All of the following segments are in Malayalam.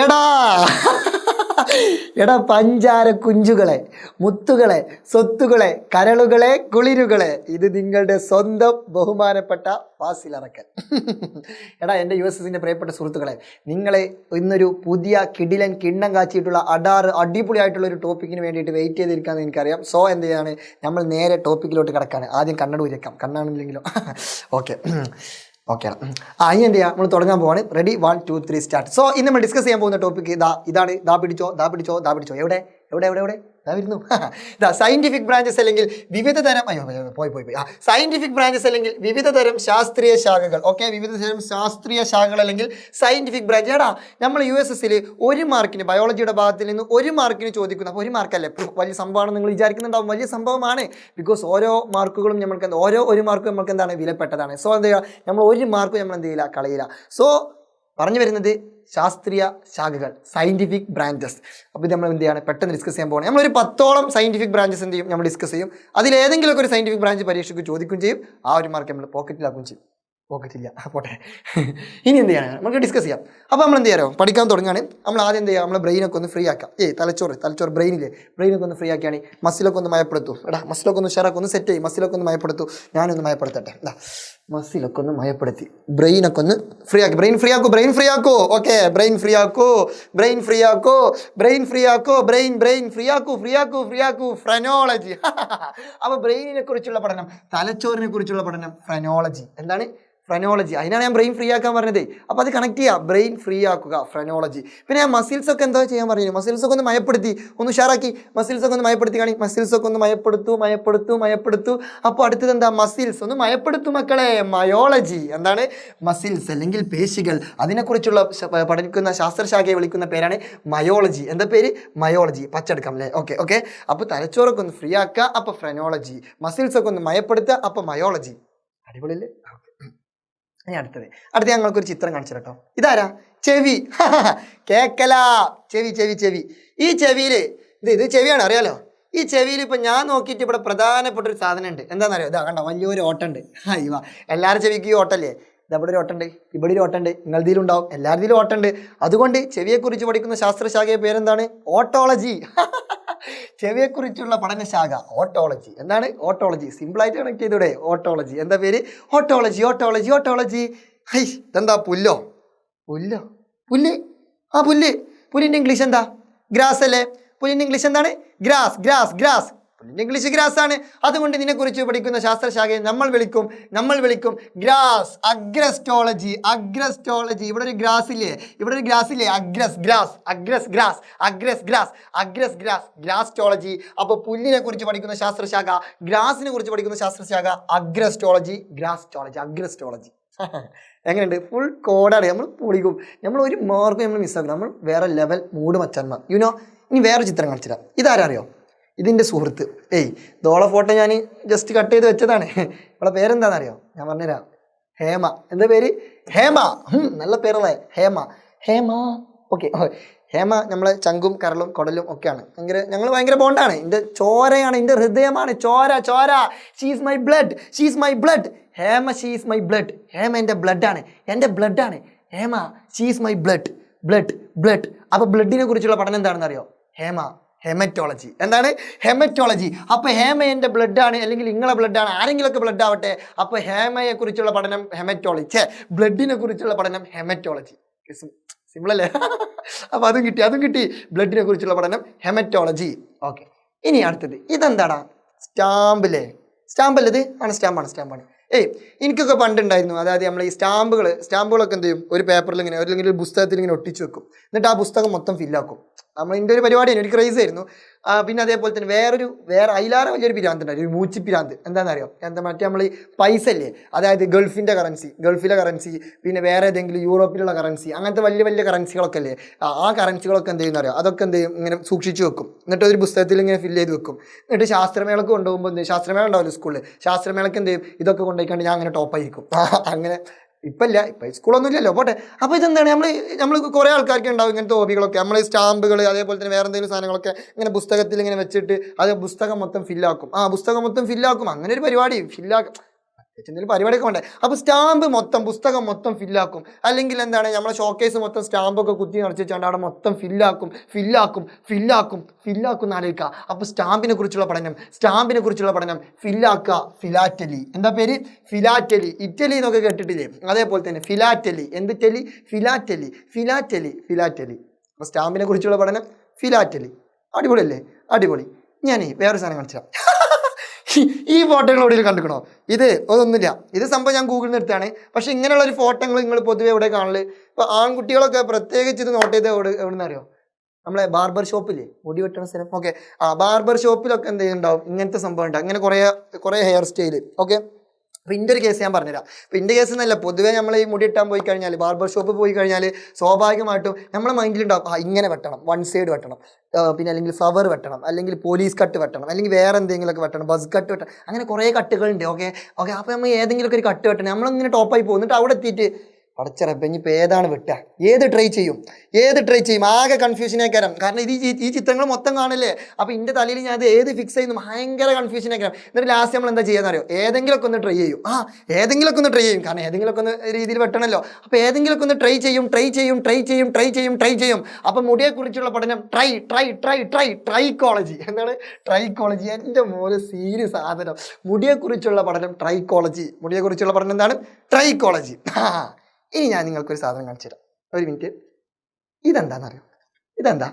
എടാ. എടാ പഞ്ചാര കുഞ്ചുകളെ മുത്തുകളെ സ്വത്തുകളെ കരളുകളെ കുളിരുകളെ. ഇത് നിങ്ങളുടെ സ്വന്തം ബഹുമാനപ്പെട്ട ഫാസിലറക്കൻ എടാ എന്റെ യു എസ് എസിന്റെ പ്രിയപ്പെട്ട സുഹൃത്തുക്കളെ നിങ്ങളെ ഇന്നൊരു പുതിയ കിടിലൻ കിണ്ണം കാച്ചിയിട്ടുള്ള അടാറ് അടിപൊളിയായിട്ടുള്ള ഒരു ടോപ്പിക്കിന് വേണ്ടിയിട്ട് വെയിറ്റ് ചെയ്തിരിക്കാമെന്ന് എനിക്കറിയാം. സോ എന്ത് ചെയ്യാണ്? നമ്മൾ നേരെ ടോപ്പിക്കിലോട്ട് കിടക്കാണ്. ആദ്യം കണ്ണട ഉരക്കാം കണ്ണാണെങ്കിലെങ്കിലോ ഓക്കെ ഓക്കെ ആ ഇനി എന്ത് ചെയ്യാം നമ്മൾ തുടങ്ങാൻ പോവാണ്. Ready one two three start so ഇന്ന് നമ്മൾ ഡിസ്കസ് ചെയ്യാൻ പോകുന്ന ടോപ്പിക് ഇതാ. ഇതാണ്. ദാ പിടിച്ചോ ദാ പിടിച്ചോ ദാ പിടിച്ചോ. എവിടെ? എവിടെ എവിടെ എവിടെ? ദാ വരുന്നു. ഇതാ സയന്റിഫിക് ബ്രാഞ്ചസ് അല്ലെങ്കിൽ വിവിധ തരം അയ്യോ പോയി പോയി പോയി. ആ സയന്റിഫിക് ബ്രാഞ്ചസ് അല്ലെങ്കിൽ വിവിധ തരം ശാസ്ത്രീയ ശാഖകൾ. ഓക്കെ വിവിധ തരം ശാസ്ത്രീയ ശാഖകൾ അല്ലെങ്കിൽ സയന്റിഫിക് ബ്രാഞ്ച് എടാ നമ്മൾ യു എസ് എസിൽ ഒരു മാർക്കിന് ബയോളജിയുടെ ഭാഗത്തിൽ നിന്ന് ഒരു മാർക്കിന് ചോദിക്കുന്ന. അപ്പോൾ ഒരു മാർക്കല്ലേ? വലിയ സംഭവമാണ് നിങ്ങൾ വിചാരിക്കുന്നുണ്ടാവും. വലിയ സംഭവമാണ്. ബിക്കോസ് ഓരോ മാർക്കുകളും നമ്മൾക്ക് ഓരോ ഒരു മാർക്കും നമ്മൾക്ക് എന്താണ്? വിലപ്പെട്ടതാണ്. സോ എന്താ നമ്മൾ ഒരു മാർക്കും നമ്മൾ എന്ത് ചെയ്യില്ല? കളയില്ല. സോ പറഞ്ഞു വരുന്നത് ശാസ്ത്രീയ ശാഖകൾ സയന്റിഫിക് ബ്രാഞ്ചസ് അപ്പോൾ ഇത് നമ്മൾ എന്ത് ചെയ്യാണ്? പെട്ടെന്ന് ഡിസ്കസ് ചെയ്യാൻ പോകണം നമ്മളൊരു പത്തോളം സയന്റിഫിക് ബ്രാഞ്ചസ് എന്ത് ചെയ്യും? നമ്മൾ ഡിസ്കസ് ചെയ്യും. അതിൽ ഏതെങ്കിലും ഒരു സയന്റിഫിക് ബ്രാഞ്ച് പരീക്ഷയ്ക്ക് ചോദിക്കുകയും ചെയ്യും. ആ ഒരു മാർക്ക് നമ്മൾ പോക്കറ്റിലാക്കുകയും ചെയ്യും. പോക്കറ്റില്ല പോട്ടെ. ഇനി എന്ത് ചെയ്യണം? നമുക്ക് ഡിസ്കസ് ചെയ്യാം. അപ്പോൾ നമ്മൾ എന്ത് ചെയ്യാറോ പഠിക്കാൻ തുടങ്ങുകയാണ്. നമ്മൾ ആദ്യം എന്ത് ചെയ്യുക നമ്മളെ ബ്രെയിനൊക്കെ ഒന്ന് ഫ്രീ ആക്കാം. ഏയ് തലച്ചോറ്. തലച്ചോറ് ബ്രെയിനിലെ ബ്രെയിനൊക്കെ ഒന്ന് ഫ്രീ ആക്കിയാണ്. മസിലൊക്കെ ഒന്ന് മയപ്പെടുത്തു. എടാ മസിലൊക്കെ ഒന്ന് ഷെയറൊക്കെ ഒന്ന് സെറ്റ് ചെയ്യും. മസിലൊക്കെ ഒന്ന് മയപ്പെടുത്തു. ഞാനൊന്ന് മയപ്പെടുത്തട്ടെ. എന്താ മസിലൊക്കെ ഒന്ന് മയപ്പെടുത്തി. ബ്രെയിനൊക്കെ ഒന്ന് ഫ്രീ ആക്കി ബ്രെയിൻ ഫ്രീ ആക്കൂ ബ്രെയിൻ ഫ്രീ ആക്കൂ ഓക്കെ ബ്രെയിൻ ഫ്രീ ആക്കൂ ബ്രെയിൻ ഫ്രീ ആക്കൂ ബ്രെയിൻ ഫ്രീ ആക്കൂ ബ്രെയിൻ ബ്രെയിൻ ഫ്രീ ആക്കൂ ഫ്രീ ആക്കൂ ഫ്രീ ആക്കൂ ഫ്രനോളജി. അപ്പോൾ ബ്രെയിനിനെ കുറിച്ചുള്ള പഠനം തലച്ചോറിനെ കുറിച്ചുള്ള പഠനം ഫ്രനോളജി. എന്താണ്? ഫ്രെനോളജി അതിനാണ് ഞാൻ ബ്രെയിൻ ഫ്രീ ആക്കാൻ പറഞ്ഞത്. അപ്പോൾ അത് കണക്ട് ചെയ്യുക ബ്രെയിൻ ഫ്രീ ആക്കുക ഫ്രനോളജി പിന്നെ ഞാൻ മസിൽസൊക്കെ എന്താ ചെയ്യാൻ പറഞ്ഞു മസിൽസൊക്കെ ഒന്ന് മയപ്പെടുത്തി. ഒന്ന് ഉഷാറാക്കി. മസിൽസൊക്കെ ഒന്ന് മയപ്പെടുത്തി കാണി. മസിൽസൊക്കെ ഒന്ന് മയപ്പെടുത്തു മയപ്പെടുത്തു മയപ്പെടുത്തു. അപ്പോൾ അടുത്തത് എന്താ? മസിൽസ് ഒന്ന് മയപ്പെടുത്തു മക്കളെ. മയോളജി എന്താണ്? മസിൽസ് അല്ലെങ്കിൽ പേശികൾ. അതിനെക്കുറിച്ചുള്ള പഠിക്കുന്ന ശാസ്ത്രശാഖയെ വിളിക്കുന്ന പേരാണ് മയോളജി എന്താ പേര്? മയോളജി പച്ചെടുക്കാം അല്ലേ? ഓക്കെ ഓക്കെ അപ്പോൾ തലച്ചോറൊക്കെ ഒന്ന് ഫ്രീ ആക്കുക. അപ്പോൾ ഫ്രനോളജി മസിൽസൊക്കെ ഒന്ന് മയപ്പെടുത്തുക. അപ്പോൾ മയോളജി അടിപൊളിയല്ലേ? ഓക്കെ ഇനി അടുത്തത്. അടുത്ത ഞങ്ങൾക്കൊരു ചിത്രം കാണിച്ചു കേട്ടോ ഇതാരാ? ചെവി. കേക്കല. ചെവി ചെവി ചെവി. ഈ ചെവിയിൽ ഇത് ഇത് ചെവിയാണ് അറിയാലോ? ഈ ചെവിയിൽ ഇപ്പം ഞാൻ നോക്കിയിട്ട് ഇവിടെ പ്രധാനപ്പെട്ട ഒരു സാധനം ഉണ്ട് എന്താണെന്നറിയോ? ഇതാ കണ്ടോ? വലിയൊരു ഓട്ടുണ്ട് അയ്യോ എല്ലാവരും ചെവിക്ക് ഈ ഓട്ടല്ലേ ഇതവിടെ ഒരു ഓട്ടുണ്ട് ഇവിടെ ഒരു ഓട്ടുണ്ട് നിങ്ങളുടെ ഉണ്ടാവും എല്ലാവരുടെയിലും ഓട്ടുണ്ട് അതുകൊണ്ട് ചെവിയെക്കുറിച്ച് പഠിക്കുന്ന ശാസ്ത്രശാഖയുടെ പേരെന്താണ്? ഓട്ടോളജി. ചെവിയെക്കുറിച്ചുള്ള പഠനശാഖ ഓട്ടോളജി എന്താണ് ഓട്ടോളജി സിമ്പിളായിട്ട് കണക്ട് ചെയ്തൂടെ? ഓട്ടോളജി എന്താ പേര്? ഓട്ടോളജി ഓട്ടോളജി ഓട്ടോളജി ഹൈ ഇതെന്താ പുല്ലോ? പുല്ലോ? പുല്ല്? ആ പുല്ല്. പുല്ലിന്റെ ഇംഗ്ലീഷ് എന്താ? ഗ്രാസ് അല്ലേ? പുല്ലിന്റെ ഇംഗ്ലീഷ് എന്താണ്? Grass grass grass. പുല്ലിന്റെ English grass ആണ് അതുകൊണ്ട് ഇതിനെക്കുറിച്ച് പഠിക്കുന്ന ശാസ്ത്രശാഖയെ നമ്മൾ വിളിക്കും. നമ്മൾ വിളിക്കും ഗ്രാസ്. അഗ്രസ്റ്റോളജി അഗ്രസ്റ്റോളജി ഇവിടെ ഒരു ഗ്രാസ് ഇല്ലേ? ഇവിടെ ഒരു ഗ്രാസ് ഇല്ലേ? അഗ്രസ് ഗ്രാസ്. അഗ്രസ് ഗ്രാസ്. അഗ്രസ് ഗ്രാസ്. അഗ്രസ് ഗ്രാസ്. ഗ്രാസ്റ്റോളജി അപ്പോൾ പുല്ലിനെ കുറിച്ച് പഠിക്കുന്ന ശാസ്ത്രശാഖ. ഗ്രാസിനെ കുറിച്ച് പഠിക്കുന്ന ശാസ്ത്രശാഖ. അഗ്രസ്റ്റോളജി ഗ്രാസ്റ്റോളജി അഗ്രസ്റ്റോളജി എങ്ങനെയുണ്ട്? ഫുൾ കോഡാണ്. നമ്മൾ പൊളിക്കും. നമ്മൾ ഒരു മാർക്കും നമ്മൾ മിസ്സാക്കും നമ്മൾ വേറെ ലെവൽ മൂഡ് മച്ചാന്മാർ. യുനോ ഇനി വേറെ ചിത്രം കാണിച്ചില്ല ഇതാരാ അറിയോ? ഇതിന്റെ സുഹൃത്ത്. ഏയ് ദോള ഫോട്ടോ ഞാൻ ജസ്റ്റ് കട്ട് ചെയ്ത് വെച്ചതാണ്. ഇവളെ പേരെന്താണെന്നറിയോ ഞാൻ പറഞ്ഞുതരാം. ഹേമ. എന്താ പേര്? ഹേമ. നല്ല പേരല്ലേ ഹേമ. ഹേമ. ഓക്കെ ഹേമ നമ്മളെ ചങ്കും കരളും കുടലും ഒക്കെയാണ്. ഭയങ്കര ഞങ്ങൾ ഭയങ്കര ബോണ്ടാണ്. എന്റെ ചോരയാണ് എന്റെ ഹൃദയമാണ്. ചോര ചോര. She's my blood she's my blood Hema she's my blood Hema എന്റെ ബ്ലഡാണ് എന്റെ ബ്ലഡാണ് Hema she's my blood blood blood അപ്പോൾ ബ്ലഡിനെ കുറിച്ചുള്ള പഠനം എന്താണെന്ന് അറിയോ ഹേമ. ഹെമറ്റോളജി. എന്താണ്? ഹെമറ്റോളജി. അപ്പോൾ ഹേമ എന്റെ ബ്ലഡാണ് അല്ലെങ്കിൽ നിങ്ങളെ ബ്ലഡാണ് ആരെങ്കിലുമൊക്കെ ബ്ലഡ് ആവട്ടെ അപ്പോൾ ഹേമയെ കുറിച്ചുള്ള പഠനം ഹെമറ്റോളജി. ഛേ ബ്ലഡിനെ കുറിച്ചുള്ള പഠനം ഹെമറ്റോളജി. സിമ്പിൾ അല്ലേ? അപ്പോൾ അതും കിട്ടി അതും കിട്ടി. ബ്ലഡിനെ കുറിച്ചുള്ള പഠനം ഹെമറ്റോളജി. ഓക്കെ ഇനി അടുത്തത്. ഇതെന്താടാ? സ്റ്റാമ്പില്ലേ സ്റ്റാമ്പല്ലേ ഇത് ആണ് സ്റ്റാമ്പാണ് സ്റ്റാമ്പാണ്. ഏയ് എനിക്കൊക്കെ പണ്ടുണ്ടായിരുന്നു. അതായത് നമ്മൾ ഈ സ്റ്റാമ്പുകൾ സ്റ്റാമ്പുകളൊക്കെ എന്ത് ചെയ്യും? ഒരു പേപ്പറിൽ ഇങ്ങനെ അല്ലെങ്കിൽ ഒരു പുസ്തകത്തിൽ ഇങ്ങനെ ഒട്ടിച്ചു വെക്കും. എന്നിട്ട് ആ പുസ്തകം മൊത്തം ഫില്ലാക്കും നമ്മൾ ഇതിന്റെ ഒരു പരിപാടിയാണ് ഒരു ക്രൈസ് ആയിരുന്നു. പിന്നെ അതേപോലെ തന്നെ വേറൊരു വേറെ അയിലാറ വലിയൊരു പിരാന്ത് ഉണ്ടായിരുന്നു ഒരു മൂച്ചി പിരാന്ത്. എന്താണെന്നറിയോ എന്താ മറ്റേ നമ്മൾ പൈസ അല്ലേ അതായത് ഗൾഫിന്റെ കറൻസി ഗൾഫിലെ കറൻസി പിന്നെ വേറെ ഏതെങ്കിലും യൂറോപ്പിലുള്ള കറൻസി അങ്ങനത്തെ വലിയ വലിയ കറൻസികളൊക്കെ അല്ലേ ആ കറൻസികളൊക്കെ എന്ത് ചെയ്യുന്ന അറിയാം അതൊക്കെ എന്ത് ചെയ്യും? ഇങ്ങനെ സൂക്ഷിച്ചു വെക്കും. എന്നിട്ട് ഒരു പുസ്തകത്തിൽ ഇങ്ങനെ ഫില്ല് ചെയ്ത് വെക്കും. എന്നിട്ട് ശാസ്ത്രമേളക്ക് കൊണ്ടുപോകുമ്പോൾ എന്ത്? ശാസ്ത്രമേള ഉണ്ടാവില്ല സ്കൂളിൽ ശാസ്ത്രമേളക്ക് എന്ത് ചെയ്യും? ഇതൊക്കെ കൊണ്ടുപോയിക്കൊണ്ട് ഞാൻ അങ്ങനെ ടോപ്പായിരിക്കും അങ്ങനെ ഇപ്പം ഇല്ല ഇപ്പം സ്കൂളൊന്നും ഇല്ലല്ലോ പോട്ടെ. അപ്പോൾ ഇതെന്താണ്? നമ്മൾ നമ്മൾ കുറേ ആൾക്കാർക്ക് ഉണ്ടാവും ഇങ്ങനത്തെ ഹോബികളൊക്കെ. നമ്മൾ സ്റ്റാമ്പുകൾ അതേപോലെ തന്നെ വേറെ എന്തെങ്കിലും സാധനങ്ങളൊക്കെ ഇങ്ങനെ പുസ്തകത്തിൽ ഇങ്ങനെ വെച്ചിട്ട് അത് പുസ്തകം മൊത്തം ഫില്ലാക്കും ആ പുസ്തകം മൊത്തം ഫില്ലാക്കും അങ്ങനെ ഒരു പരിപാടി ഫില്ലാക്കും എന്തെങ്കിലും പരിപാടിയൊക്കെ വേണ്ടേ? അപ്പോൾ സ്റ്റാമ്പ് മൊത്തം പുസ്തകം മൊത്തം ഫില്ലാക്കും. അല്ലെങ്കിൽ എന്താണ് നമ്മളെ ഷോക്കേസ് മൊത്തം സ്റ്റാമ്പൊക്കെ കുത്തി നിറച്ച് അവിടെ മൊത്തം ഫില്ലാക്കും ഫില്ലാക്കും ഫില്ലാക്കും ഫില്ലാക്കും എന്ന് ആലോചിക്കുക. അപ്പോൾ സ്റ്റാമ്പിനെ കുറിച്ചുള്ള പഠനം സ്റ്റാമ്പിനെ കുറിച്ചുള്ള പഠനം ഫില്ലാക്കുക ഫിലാറ്റലി. എന്താ പേര്? ഫിലാറ്റലി. ഇറ്റലി എന്നൊക്കെ കേട്ടിട്ടില്ലേ? അതേപോലെ തന്നെ ഫിലാറ്റലി. എന്ത് ടെലി ഫിലാറ്റലി. Philately philately. അപ്പോൾ സ്റ്റാമ്പിനെ കുറിച്ചുള്ള പഠനം ഫിലാറ്റലി. അടിപൊളിയല്ലേ? അടിപൊളി. ഞാനേ വേറെ സാധനം കാണിച്ചു ഈ ഫോട്ടോകൾ എവിടെയും കണ്ടിക്കണോ ഇത് അതൊന്നുമില്ല. ഇത് സംഭവം ഞാൻ ഗൂഗിളിൽ നിന്ന് എടുത്താണ് പക്ഷെ ഇങ്ങനെയുള്ള ഒരു ഫോട്ടോകൾ നിങ്ങൾ പൊതുവെ എവിടെ കാണൽ? ഇപ്പോൾ ആൺകുട്ടികളൊക്കെ പ്രത്യേകിച്ച് ഇത് നോട്ട് ചെയ്ത് എവിടെ എവിടെ നിന്ന് അറിയോ? നമ്മളെ ബാർബർ ഷോപ്പില്ലേ? മുടി വെട്ടണ സ്ഥലം. ഓക്കെ. ആ ബാർബർ ഷോപ്പിലൊക്കെ എന്ത് ഉണ്ടാവും? ഇങ്ങനത്തെ സംഭവം ഉണ്ടാവും. ഇങ്ങനെ കുറേ കുറേ ഹെയർ സ്റ്റൈൽ ഓക്കെ? അപ്പോൾ ഇതിന്റെ ഒരു കേസ് ഞാൻ പറഞ്ഞുതരാം. അപ്പോൾ ഇതിന്റെ കേസ് എന്നല്ല പൊതുവേ നമ്മൾ ഈ മുടി ഇട്ടാൻ പോയി കഴിഞ്ഞാൽ ബാർബർ ഷോപ്പ് പോയി കഴിഞ്ഞാൽ സ്വാഭാവികമായിട്ടും നമ്മളെ മൈൻഡിലുണ്ടാവും ആ ഇങ്ങനെ വെട്ടണം വൺ സൈഡ് വെട്ടണം പിന്നെ അല്ലെങ്കിൽ ഫ്ലവർ വെട്ടണം അല്ലെങ്കിൽ പോലീസ് കട്ട് വെട്ടണം അല്ലെങ്കിൽ വേറെ എന്തെങ്കിലുമൊക്കെ വെട്ടണം ബസ് കട്ട് വെട്ടണം. അങ്ങനെ കുറേ കട്ടുകളുണ്ട് ഓക്കെ ഓക്കെ അപ്പോൾ നമ്മൾ ഏതെങ്കിലുമൊക്കെ ഒരു കട്ട് വെട്ടണം. നമ്മളിങ്ങനെ ടോപ്പായി പോകും എന്നിട്ട് അവിടെ എത്തിയിട്ട് പടച്ചിറപ്പം ഇനിയിപ്പോൾ ഏതാണ് വെട്ടുക ഏത് ട്രൈ ചെയ്യും? ഏത് ട്രൈ ചെയ്യും? ആകെ കൺഫ്യൂഷനേക്കാരം കാരണം ഇത് ഈ- ചിത്രങ്ങൾ മൊത്തം കാണില്ലേ? അപ്പോൾ എന്റെ തലയിൽ ഞാൻ അത് ഏത് ഫിക്സ് ചെയ്യുന്നു? ഭയങ്കര കൺഫ്യൂഷനേക്കാരം എന്നിട്ട് ലാസ്റ്റ് നമ്മൾ എന്താ ചെയ്യാന്നറിയോ? ഏതെങ്കിലുമൊക്കെ ഒന്ന് ട്രൈ ചെയ്യും. ആ ഏതെങ്കിലുമൊക്കെ ഒന്ന് ട്രൈ ചെയ്യും. കാരണം ഏതെങ്കിലുമൊക്കെ ഒന്ന് രീതിയിൽ വെട്ടണമല്ലോ അപ്പോൾ ഏതെങ്കിലുമൊക്കെ ഒന്ന് ട്രൈ ചെയ്യും ട്രൈ ചെയ്യും ട്രൈ ചെയ്യും ട്രൈ ചെയ്യും ട്രൈ ചെയ്യും. അപ്പോൾ മുടിയെക്കുറിച്ചുള്ള പഠനം try try try try trichology എന്താണ്? ട്രൈക്കോളജി എന്റെ മോന് സീരിയസ് സാധനം മുടിയെക്കുറിച്ചുള്ള പഠനം ട്രൈക്കോളജി മുടിയെക്കുറിച്ചുള്ള പഠനം എന്താണ്? ട്രൈക്കോളജി ആ ഇനി ഞാൻ നിങ്ങൾക്കൊരു സാധനം കാണിച്ചു തരാം ഒരു മിനിറ്റ് ഇതെന്താണെന്നറിയോ ഇതെന്താ?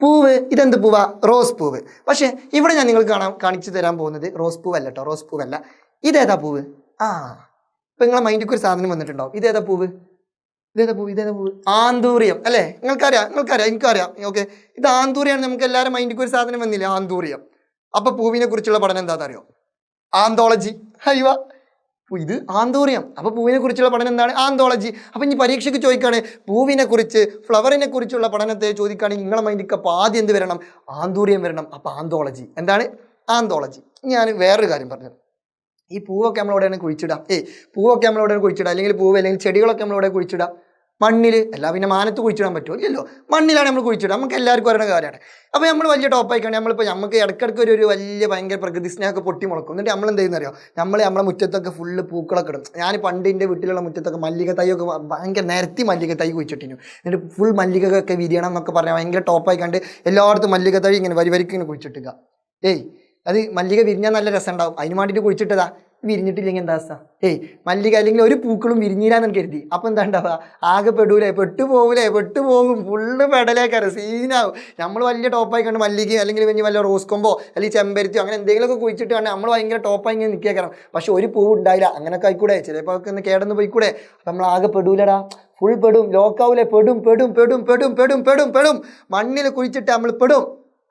പൂവ്. ഇതെന്ത് പൂവാ? റോസ് പൂവ്. പക്ഷേ ഇവിടെ ഞാൻ നിങ്ങൾക്ക് കാണാൻ കാണിച്ചു തരാൻ പോകുന്നത് റോസ് പൂവല്ല കേട്ടോ റോസ് പൂവല്ല. ഇതേതാ പൂവ്? ആ. ഇപ്പം നിങ്ങളെ മൈൻഡിൽ ഒരു സാധനം വന്നിട്ടുണ്ടാവും. ഇതേതാ പൂവ്? ഇതേതാ പൂവ്? ഇതേതാ പൂവ്? ആന്തൂറിയം. അല്ലേ? നിങ്ങൾക്കറിയാം നിങ്ങൾക്കറിയാം എനിക്കറിയാം. ഓക്കെ. ഇത് ആന്തൂറിയാണ്. നമുക്ക് എല്ലാവരും മൈൻഡിൽ ഒരു സാധനം വന്നില്ലേ? ആന്തൂറിയം. അപ്പൊ പൂവിനെ കുറിച്ചുള്ള പഠനം എന്താണെന്നറിയോ ആന്തോളജി. അയ്യോ. ഇത് ആന്തോറിയം. അപ്പോൾ പൂവിനെ കുറിച്ചുള്ള പഠനം എന്താണ്? ആന്തോളജി. അപ്പോൾ ഇനി പരീക്ഷയ്ക്ക് ചോദിക്കുകയാണ് പൂവിനെ കുറിച്ച് ഫ്ലവറിനെ കുറിച്ചുള്ള പഠനത്തെ ചോദിക്കുകയാണെങ്കിൽ നിങ്ങളെ മൈൻഡിക്ക് അപ്പോൾ ആദ്യം എന്ത് വരണം? ആന്തോറിയം വരണം. അപ്പോൾ ആന്തോളജി. എന്താണ്? ആന്തോളജി. ഞാൻ വേറൊരു കാര്യം പറഞ്ഞത് ഈ പൂവൊക്കെ നമ്മൾ എവിടെയാണ് കുഴിച്ചിടാം. ഏയ് പൂവൊക്കെ നമ്മൾ എവിടെയാണ് കുഴിച്ചിടാം. അല്ലെങ്കിൽ പൂവ് അല്ലെങ്കിൽ ചെടികളൊക്കെ നമ്മൾ എവിടെ കുഴിച്ചിടാം. മണ്ണിൽ അല്ല പിന്നെ മാനത്ത് കുഴിച്ചിടാൻ പറ്റുമോ? ഇല്ലല്ലോ. മണ്ണിലാണ് നമ്മൾ കുഴിച്ചിടുക. നമുക്ക് എല്ലാവർക്കും അറിയുന്ന കാര്യമാണ്. അപ്പോൾ നമ്മൾ വലിയ ടോപ്പായിക്കാണ് നമ്മളിപ്പോൾ നമുക്ക് ഇടയ്ക്കിടയ്ക്ക് ഒരു വലിയ ഭയങ്കര പ്രകൃതി സ്നേഹമൊക്കെ പൊട്ടി മുളക്കും എന്നിട്ട് നമ്മൾ എന്ത് ചെയ്യുന്നറിയോ? നമ്മൾ നമ്മുടെ മുറ്റത്തൊക്കെ ഫുള്ള് പൂക്കളൊക്കെ ഇടും. ഞാൻ പണ്ട് എന്റെ വീട്ടിലുള്ള മുറ്റത്തൊക്കെ മല്ലിക തൈയൊക്കെ ഭയങ്കര നിരത്തി മല്ലിക തൈ കുഴിച്ചിട്ടിരുന്നു എന്നിട്ട് ഫുൾ മല്ലികയൊക്കെ വിരിയണം എന്നൊക്കെ പറഞ്ഞാൽ ഭയങ്കര ടോപ്പായി കണ്ട് എല്ലായിടത്തും മല്ലിക തൈ ഇങ്ങനെ വരി വരിക്ക് ഇങ്ങനെ കുഴിച്ചിട്ടുക ഏയ് അത് മല്ലിക വിരിഞ്ഞാൽ നല്ല രസം ഉണ്ടാവും അതിന് വേണ്ടിയിട്ട് കുഴിച്ചിട്ടതാ. വിരിഞ്ഞിട്ടില്ലെങ്കിൽ എന്താ അവസ്ഥ? ഏയ് മല്ലിക അല്ലെങ്കിൽ ഒരു പൂക്കളും വിരിഞ്ഞിരാന്ന് കരുതി. അപ്പം എന്താ ഉണ്ടാവുക? ആകെ പെടൂലേ പെട്ടു പെട്ടുപോകും. പെട്ടു പോകും ഫുള്ള് പെടലേക്കാറ് സീനാവും. നമ്മൾ വലിയ ടോപ്പായി കണ്ട് മല്ലിക അല്ലെങ്കിൽ വലിയ വല്ല റോസ് കൊമ്പോ അല്ലെങ്കിൽ ചെമ്പരത്തിയോ അങ്ങനെ എന്തെങ്കിലുമൊക്കെ കുഴിച്ചിട്ട് കണ്ട് നമ്മൾ ഭയങ്കര ടോപ്പായി ഇങ്ങനെ നിൽക്കിയേക്കണം പക്ഷെ ഒരു പൂവ് ഉണ്ടായില്ല. അങ്ങനെയൊക്കെ ആയിക്കൂടെ? ചിലപ്പോൾ ഒക്കെ ഒന്ന് കേടന്ന് പോയിക്കൂടെ? നമ്മൾ ആകെ പെടൂലടാ. ഫുൾ പെടും. ലോക്കാവൂലെ പെടും പെടും പെടും പെടും പെടും പെടും പെടും. മണ്ണിൽ കുഴിച്ചിട്ട് നമ്മൾ പെടും.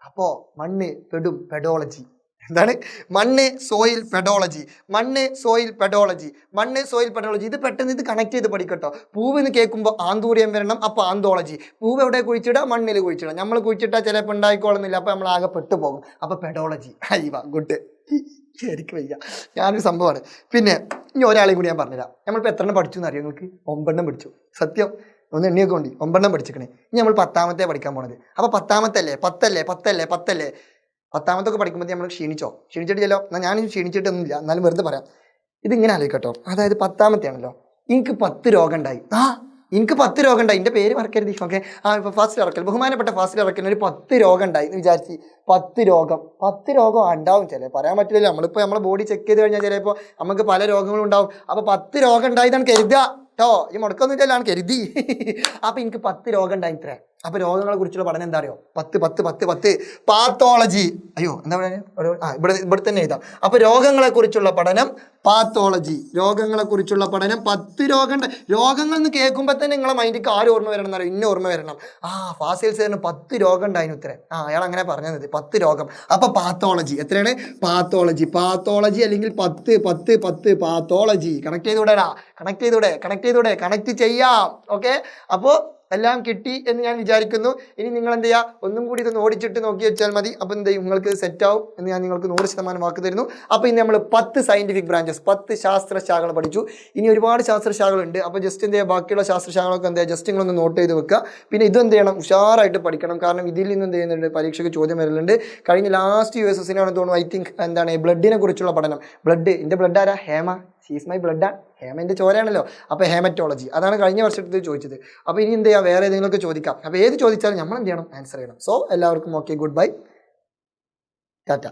അപ്പോൾ മണ്ണ് പെടും. പെഡോളജി എന്താണ്? മണ്ണ് സോയിൽ പെഡോളജി മണ്ണ് സോയിൽ പെഡോളജി മണ്ണ് സോയിൽ പെഡോളജി ഇത് പെട്ടെന്ന് ഇത് കണക്ട് ചെയ്ത് പഠിക്കട്ടോ. പൂവ് എന്ന് കേൾക്കുമ്പോൾ ആന്തൂര്യം വരണം അപ്പോൾ ആന്തോളജി. പൂവ് എവിടെ കുഴിച്ചിടുക? മണ്ണിൽ കുഴിച്ചിടുക. നമ്മൾ കുഴിച്ചിട്ടാൽ ചിലപ്പോൾ ഉണ്ടായിക്കോളുന്നില്ല അപ്പോൾ നമ്മൾ ആകെ പെട്ടുപോകും. അപ്പോൾ പെഡോളജി അയ്യവ ഗുഡ് എനിക്ക് വയ്യ. ഞാനൊരു സംഭവമാണ് പിന്നെ ഇനി ഒരാളെയും കൂടി ഞാൻ പറഞ്ഞുതരാം. നമ്മളിപ്പോൾ എത്ര എണ്ണം പഠിച്ചു എന്നറിയാം നിങ്ങൾക്ക്? ഒമ്പെണ്ണം പഠിച്ചു. സത്യം? ഒന്ന് എണ്ണിയൊക്കെ ഉണ്ട്. ഒമ്പെണ്ണം പഠിച്ചിക്കണേ ഇനി നമ്മൾ പത്താമത്തെ പഠിക്കാൻ പോണത്. അപ്പോൾ പത്താമത്തെ അല്ലേ പത്തല്ലേ? പത്തല്ലേ? പത്തല്ലേ? പത്താമത്തൊക്കെ പഠിക്കുമ്പോൾ നമ്മൾ ക്ഷീണിച്ചോ? ക്ഷീണിച്ചിട്ടില്ലല്ലോ? എന്നാൽ ഞാൻ ക്ഷീണിച്ചിട്ടൊന്നുമില്ല. എന്നാലും വെറുതെ പറയാം. ഇതിങ്ങനെ ആലോചിക്കട്ടോ. അതായത് പത്താമത്തെ ആണല്ലോ എനിക്ക് പത്ത് രോഗം ഉണ്ടായി ആ എനിക്ക് പത്ത് രോഗം ഉണ്ടായി എന്റെ പേര് മറക്കരുത് ഓക്കെ? ആ ഇപ്പോൾ ഫാസ്റ്റ് ഇറക്കൽ ബഹുമാനപ്പെട്ട ഫാസ്റ്റ് ഇറക്കൽ ഒരു പത്ത് രോഗം ഉണ്ടായി എന്ന് വിചാരിച്ച് പത്ത് രോഗം. പത്ത് രോഗം ഉണ്ടാവും ചില പറയാൻ പറ്റില്ലല്ലോ. നമ്മളിപ്പോൾ നമ്മളെ ബോഡി ചെക്ക് ചെയ്ത് കഴിഞ്ഞാൽ ചിലപ്പോൾ നമുക്ക് പല രോഗങ്ങളും ഉണ്ടാവും. അപ്പോൾ പത്ത് രോഗം ഉണ്ടായതാണ് കരുതുക. കേട്ടോ ഈ മുടക്കൊന്നുമില്ലാണ് കരുതി. അപ്പോൾ എനിക്ക് പത്ത് രോഗം ഉണ്ടായി ഇത്രേ. അപ്പോൾ രോഗങ്ങളെ കുറിച്ചുള്ള പഠനം എന്താ അറിയോ പത്ത് പത്ത് പത്ത് പത്ത്. പാത്തോളജി അയ്യോ എന്താ പറയുക ഇവിടെ ഇവിടെ തന്നെ എഴുതാം. അപ്പോൾ രോഗങ്ങളെ കുറിച്ചുള്ള പഠനം പാത്തോളജി രോഗങ്ങളെ കുറിച്ചുള്ള പഠനം പത്ത് രോഗം രോഗങ്ങൾ എന്ന് കേൾക്കുമ്പോൾ തന്നെ നിങ്ങളെ മൈൻഡിക്ക് ആര് ഓർമ്മ വരണം എന്നറിയോ? ഇന്ന ഓർമ്മ വരണം. ആ ഫാസിൽസ് തന്നെ പത്ത് രോഗം ഉണ്ടായിരുന്നു ഉത്തരം. ആ അയാൾ അങ്ങനെ പറഞ്ഞത്. പത്ത് രോഗം. അപ്പോൾ പാത്തോളജി എത്രയാണ്? പാത്തോളജി പാത്തോളജി അല്ലെങ്കിൽ പത്ത് പത്ത് പത്ത്. പാത്തോളജി കണക്ട് ചെയ്തൂടെടാ. കണക്ട് ചെയ്തൂടെ. കണക്ട് ചെയ്തൂടെ. കണക്ട് ചെയ്യാം. ഓക്കെ അപ്പോൾ എല്ലാം കിട്ടി എന്ന് ഞാൻ വിചാരിക്കുന്നു. ഇനി നിങ്ങൾ എന്ത് ചെയ്യുക ഒന്നും കൂടി ഇതൊന്ന് ഓടിച്ചിട്ട് നോക്കി വെച്ചാൽ മതി. അപ്പോൾ എന്ത് ചെയ്യും? നിങ്ങൾക്ക് സെറ്റ് ആവും എന്ന് ഞാൻ നിങ്ങൾക്ക് നൂറ് ശതമാനം വാക്ക് തരുന്നു. അപ്പോൾ ഇനി നമ്മൾ പത്ത് സയന്റിഫിക് ബ്രാഞ്ചസ് പത്ത് ശാസ്ത്രശാഖകൾ പഠിച്ചു. ഇനി ഒരുപാട് ശാസ്ത്രശാഖകളുണ്ട്. അപ്പോൾ ജസ്റ്റ് എന്ത് ചെയ്യുക? ബാക്കിയുള്ള ശാസ്ത്രശാഖകളൊക്കെ എന്ത് ചെയ്യുക? ജസ്റ്റ് നിങ്ങളൊന്ന് നോട്ട് ചെയ്ത് വെക്കുക. പിന്നെ ഇത് എന്ത് ചെയ്യണം? ഉഷാറായിട്ട് പഠിക്കണം. കാരണം ഇതിൽ നിന്ന് എന്ത് ചെയ്യുന്നുണ്ട്? പരീക്ഷയ്ക്ക് ചോദ്യം വരലുണ്ട്. കഴിഞ്ഞ ലാസ്റ്റ് യു എസ് എസിനാണ് തോന്നുന്നു ഐ തിങ്ക് എന്താണ് ബ്ലഡിനെ കുറിച്ചുള്ള പഠനം. ബ്ലഡ് എന്റെ ബ്ലഡ് ആരാ? ഹേമ. ഷീസ് മൈ ബ്ലഡ് ആണ് ഹേമന്റെ ചോരയാണല്ലോ. അപ്പോൾ ഹേമറ്റോളജി അതാണ് കഴിഞ്ഞ വർഷത്തിൽ ചോദിച്ചത്. അപ്പോൾ ഇനി എന്ത് ചെയ്യാം? വേറെ ഏതെങ്കിലുമൊക്കെ ചോദിക്കാം. അപ്പോൾ ഏത് ചോദിച്ചാലും നമ്മൾ എന്ത് ചെയ്യണം? ആൻസർ ചെയ്യണം. സോ എല്ലാവർക്കും ഓക്കെ ഗുഡ് ബൈ ടാറ്റ